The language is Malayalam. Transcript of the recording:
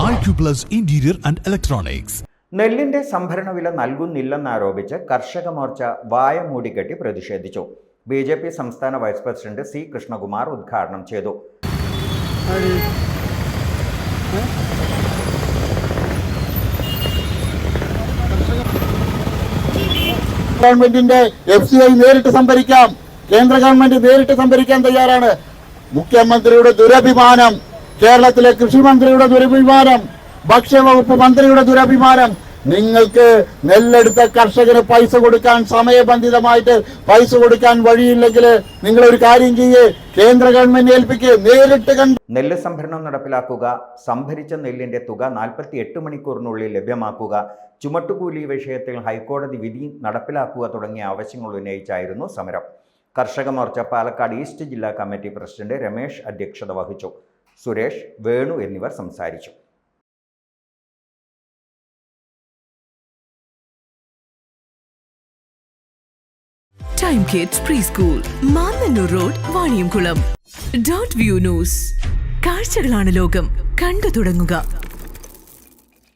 Acuplus interior and Electronics. നെല്ലിന്റെ സംഭരണ വില നൽകുന്നില്ലെന്നാരോപിച്ച് കർഷക മോർച്ച വായ മൂടിക്കെട്ടി പ്രതിഷേധിച്ചു. ബി ജെ പി സംസ്ഥാന വൈസ് പ്രസിഡന്റ് സി കൃഷ്ണകുമാർ ഉദ്ഘാടനം ചെയ്തു. ഗവൺമെന്റിന്റെ എഫ് സി ഐ നേരിട്ട് സംഭരിക്കാം. കേന്ദ്ര ഗവൺമെന്റ് നേരിട്ട് സംഭരിക്കാൻ തയ്യാറാണ്. മുഖ്യമന്ത്രിയുടെ ദുരഭിമാനം കേരളത്തിലെ കൃഷി മന്ത്രിയുടെ ദുരഭിമാനം ഭക്ഷ്യവകുപ്പ് മന്ത്രിയുടെ ദുരഭിമാനം നിങ്ങൾക്ക് നെല്ലെടുത്ത കർഷകന് പൈസ കൊടുക്കാൻ സമയബന്ധിതമായിട്ട് പൈസ കൊടുക്കാൻ വഴിയില്ലെങ്കിൽ നിങ്ങൾ ഒരു കാര്യം ചെയ്യേ കേന്ദ്ര ഗവൺമെന്റ് ഏൽപ്പിക്ക് നേരിട്ട് കണ്ട് നെല്ല് സംഭരണം നടപ്പിലാക്കുക സംഭരിച്ച നെല്ലിന്റെ തുക നാൽപ്പത്തി എട്ട് മണിക്കൂറിനുള്ളിൽ ലഭ്യമാക്കുക ചുമട്ടുകൂലി വിഷയത്തിൽ ഹൈക്കോടതി വിധി നടപ്പിലാക്കുക തുടങ്ങിയ ആവശ്യങ്ങൾ ഉന്നയിച്ചായിരുന്നു സമരം. കർഷക മോർച്ച പാലക്കാട് ഈസ്റ്റ് ജില്ലാ കമ്മിറ്റി പ്രസിഡന്റ് രമേശ് അധ്യക്ഷത വഹിച്ചു. സുരേഷ് വേണു എന്നിവർ സംസാരിച്ചു. Time Kids pre school Mannannur road Vaniyamkulam dot view news കാഴ്ചകളാണ് ലോകം. കണ്ടു തുടങ്ങുക.